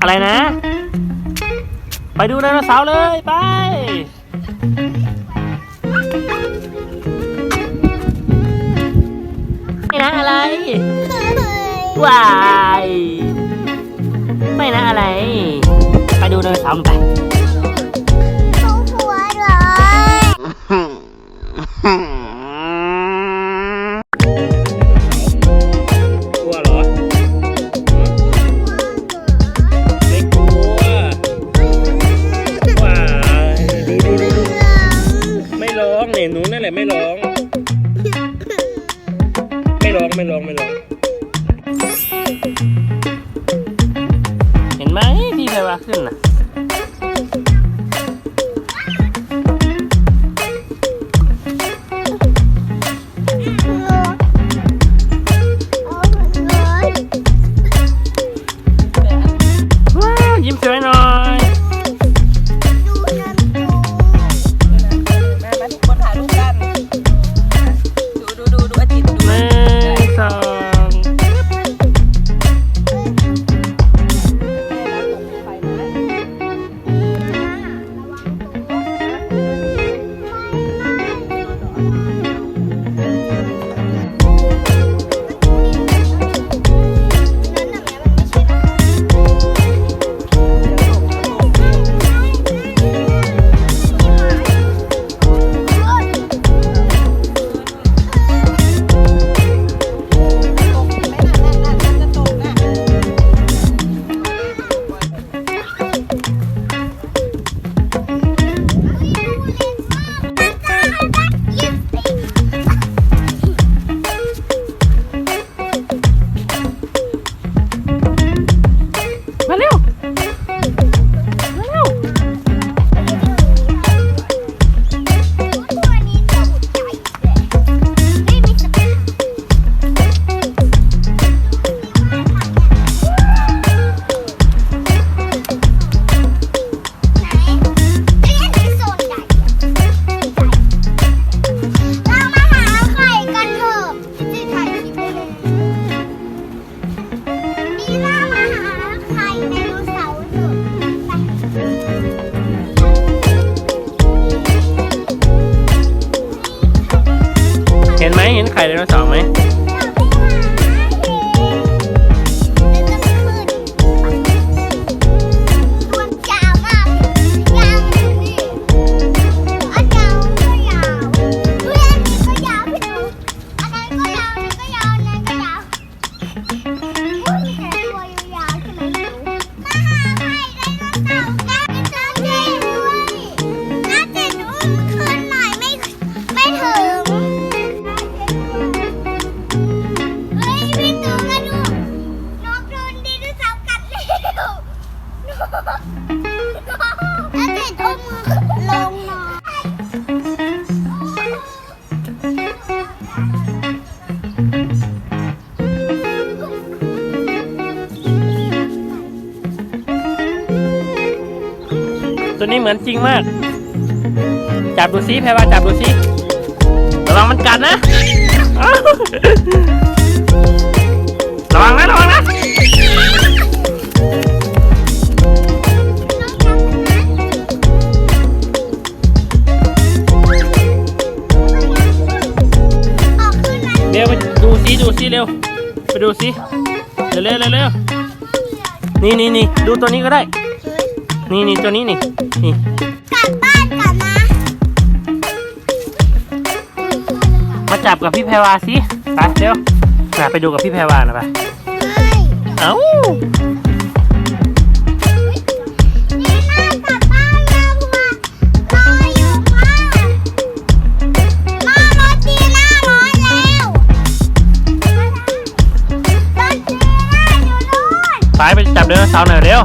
อะไรนะ ไปดูไดโนเสาร์เลยไป ไม่นะอะไรวาย ไม่นะอะไร ไปดูไดโนเสาร์กันไป หนูนั่นแหละไม่ร้อง ไม่ร้องไม่ร้องไม่ร้อง เห็นไหมพี่แพรวาขึ้นน่ะ ข่ไดโนเสาร์ไหม ติดเอามือลงหน่อยตัวนี้เหมือนจริงมาก จับดูซิแพรว่าจับดูซิระวังมันกัดนะ ระวังนะระวัง ร็วไปดูซิดูซิเร็ว ไปดูซิเร็วเร็วเร็วเร็วนี่นี่นี่ดูตัวนี้ก็ได้ นี่นี่ตัวนี้นี่นี่กลับบ้านก่อนนะ มาจับกับพี่แพรวาสิไปเร็วน่ะไปดูกับพี่แพรวานะไปเอ้า จับเดินเสาร์หน่อยเร็ว